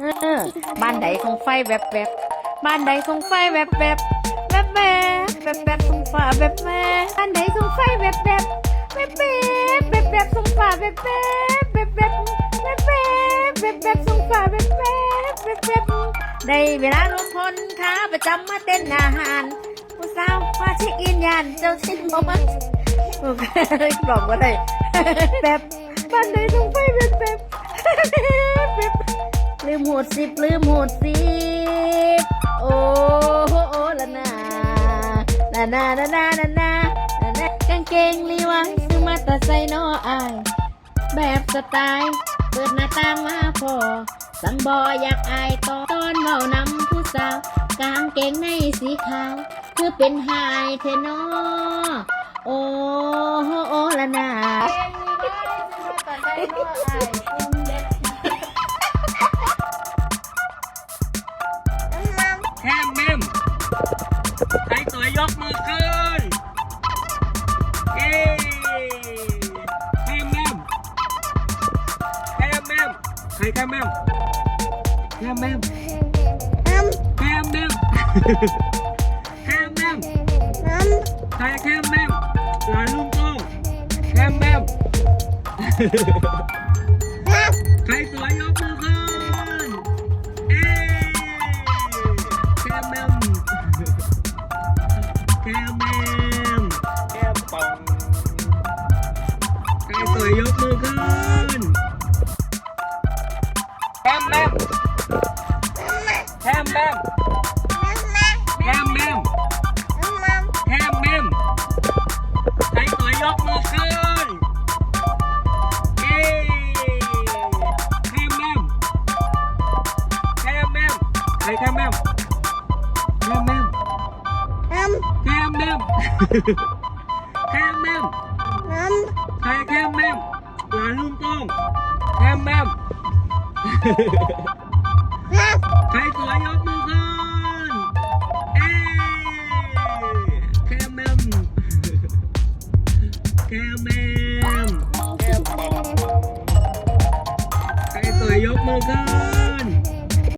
เออบ้านใดคงไฟแวบแวบบ้านใดคงไฟแวบแวบแวบแวบแวบแวบสงฟ้าแวบแวบบ้านใดคงไฟแวบแวบแวบแวบแวบแวบสงฟ้าแวบแวบแวบแวบแวบแวบแวบแวบสงฟ้าแวบแวบแวบแวบได้เวลาลงพลขาประจำมาเต้นอาหารผู้สาวมาเช็คอินยานเจ้าชินบอกมาโอเคบอกว่าได้แบบบ้านใดคงไฟ ดสิบลืมโหดสิบโอ้โหโอ้ละนาละนาละนาละนาละนากางเกงลีวังซื้อมาแตัดใส่นออาย แบบสไตล์เปิดหน้าต่างมาพอ สังบออยากอายตอตอนเมานำผู้สาวกางเกงในสีขาวเพื่อเป็นหายเทนอโอ้โหโอ้ละนา Bye. ยกมือขึ้นเย้แฮมเมมแฮมเมมใครแฮมเมมแฮมเมมแฮมเมมแฮมเมมใครแฮมเมมหลานลุงโต้งแฮมเมม สวยยกมือขึ้นแคมแมมแคมแมมแคมแมมแคมแมมใครสวยยกมือขึ้นเอ้แคมแมมแคมแมมใครแคมแมมแคมแมมแคมแมมแคมแมมใค รแคมแมมหลานลุงโต้งแคมแมมใครสวยยกมือขึ้นเอ้แคมแมมแคมแมมใครสวยยกมือขึ้น